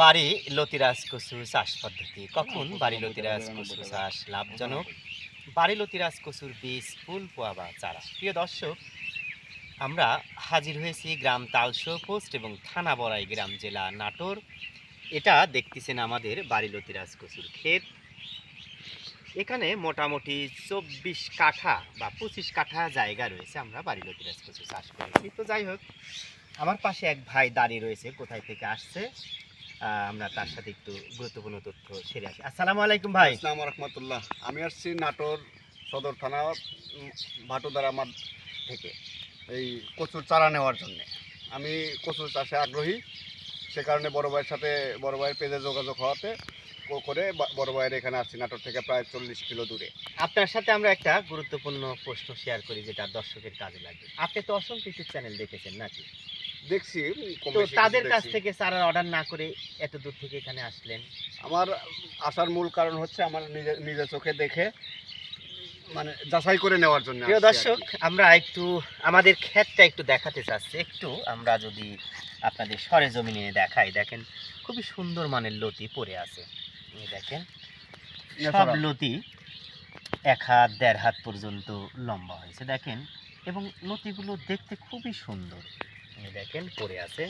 বাড়ি লতিরাজ কচু চাষ পদ্ধতি। কখন বাড়ি লতিরাজ কচু চাষ লাভজনক? বাড়ি লতিরাজ কচুর বীজ ফুল পোয়া বা চারা। প্রিয় দর্শক আমরা হাজির হয়েছি গ্রাম তালশো পোস্ট এবং থানা বড়াই গ্রাম জেলা নাটোর। এটা দেখতেছেন আমাদের বাড়ি লতিরাজ কচুর ক্ষেত। এখানে মোটামুটি চব্বিশ কাঠা বা পঁচিশ কাঠা জায়গা রয়েছে আমরা বাড়ি লতিরাজ কচু চাষ করেছি। তো যাই হোক আমার পাশে এক ভাই দাঁড়িয়ে রয়েছে কোথায় থেকে আসছে? আমরা তার সাথে একটু গুরুত্বপূর্ণ তথ্য সেরে আসি। আসসালামু আলাইকুম ভাই। ইসলাম রহমতুল্লাহ। আমি আসছি নাটোর সদর থানা ভাটুদারা মাঠ থেকে এই কচুর চারা নেওয়ার জন্যে। আমি কচুর চাষে আগ্রহী। সে কারণে বড় ভাইয়ের সাথে বড় ভাইয়ের পেজে যোগাযোগ হওয়াতে ও- করে বড় ভাইয়ের এখানে আসছি নাটোর থেকে প্রায় চল্লিশ কিলো দূরে। আপনার সাথে আমরা একটা গুরুত্বপূর্ণ প্রশ্ন শেয়ার করি যেটা দর্শকের কাজে লাগবে আপনি তো অসংখ্য ইউটিউব চ্যানেল দেখেছেন নাকি? দেখছি তো তাদের কাছ থেকে চারার অর্ডার না করে এত দূর থেকে এখানে আসলেন? আমার আসার মূল কারণ হচ্ছে আমার নিজে নিজে চোখে দেখে মানে যাচাই করে নেওয়ার জন্য প্রিয় দর্শক আমরা একটু আমাদের ক্ষেতটা একটু দেখাতে চাচ্ছি। একটু আমরা যদি আপনাদের সরে জমিনে দেখাই দেখেন খুবই সুন্দর মানের লতি পড়ে আছে। এই দেখেন সব লতি এক হাত দেড় হাত পর্যন্ত লম্বা হয়েছে দেখেন। এবং লতিগুলো দেখতে খুবই সুন্দর। এই দেখেন, পড়ে আছে,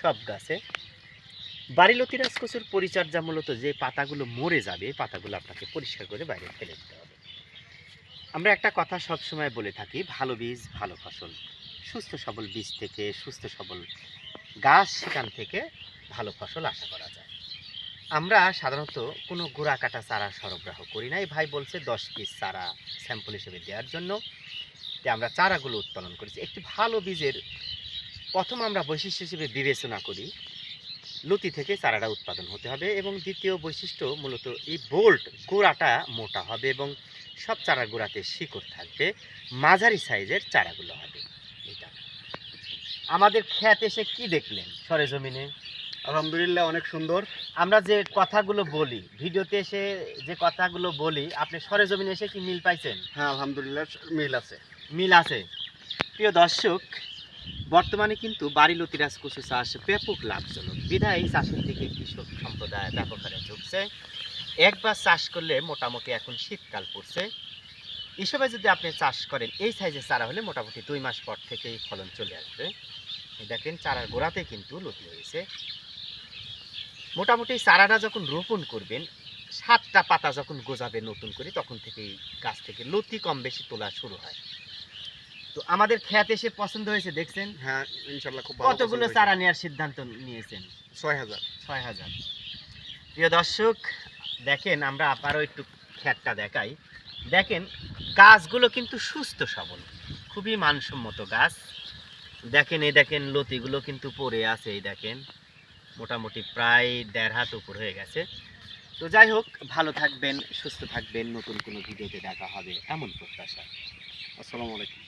সব গাছে। বাড়ি লতিরাজ কচুর পরিচর্যা মূলত যে পাতাগুলো মরে যাবে পাতাগুলো আপনাকে পরিষ্কার করে বাইরে ফেলে দিতে হবে। আমরা একটা কথা সব সময় বলে থাকি, ভালো বীজ, ভালো ফসল। সুস্থ সবল বীজ থেকে, সুস্থ সবল গাছ সেখান থেকে ভালো ফসল আশা করা যায়। আমরা সাধারণত কোনো গোড়া কাটা চারা সরবরাহ করি না। এই ভাই বলছে দশ পিস চারা স্যাম্পল হিসেবে দেওয়ার জন্য। আমরা চারাগুলো উৎপাদন করেছি। একটি ভালো বীজের প্রথম আমরা বৈশিষ্ট্য হিসেবে বিবেচনা করি লতি থেকে চারাটা উৎপাদন হতে হবে এবং দ্বিতীয় বৈশিষ্ট্য মূলত এই বোল্ট গোড়াটা মোটা হবে এবং সব চারা গোড়াতে শিকড় থাকবে মাঝারি সাইজের চারাগুলো হবে। এটা। আমাদের খ্যাত এসে কি দেখলেন সরেজমিনে? আলহামদুলিল্লাহ অনেক সুন্দর। আমরা যে কথাগুলো বলি ভিডিওতে এসে যে কথাগুলো বলি আপনি সরেজমিনে এসে কি মিল পাইছেন? হ্যাঁ আলহামদুলিল্লাহ মিল আছে। মিল আছে। প্রিয় দর্শক বর্তমানে কিন্তু বাড়ি লতিরাজ কচু চাষ ব্যাপক লাভজনক। বিধায় চাষের দিকে কৃষক সম্প্রদায় ব্যাপক হারে ঝুঁকছে। একবার চাষ করলে মোটামুটি এখন শীতকাল পড়ছে। এসবে যদি আপনি চাষ করেন, এই সাইজের চারা হলে মোটামুটি দুই মাস পর থেকেই ফলন চলে আসবে। দেখেন, চারার গোড়াতে কিন্তু লতি হয়েছে। মোটামুটি চারাটা যখন রোপণ করবেন, সাতটা পাতা যখন গোজাবে নতুন করে, তখন থেকেই গাছ থেকে লতি কম বেশি তোলা শুরু হয়। তো আমাদের খ্যাত এসে পছন্দ হয়েছে দেখছেন? হ্যাঁ ইনশাল্লাহ খুব ভালো কতগুলো চারা নেওয়ার সিদ্ধান্ত নিয়েছেন। ছয় হাজার ছয় হাজার প্রিয় দর্শক দেখেন আমরা আবারও একটু খ্যাতটা দেখাই। দেখেন গাছগুলো কিন্তু সুস্থ সবল খুবই মানসম্মত গাছ। দেখেন এই দেখেন লতিগুলো কিন্তু পড়ে আছে এই দেখেন। মোটামুটি প্রায় দেড় হাত উপর হয়ে গেছে। তো যাই হোক ভালো থাকবেন সুস্থ থাকবেন। নতুন কোনো ভিডিওতে দেখা হবে। এমন প্রত্যাশা। আসসালামু আলাইকুম।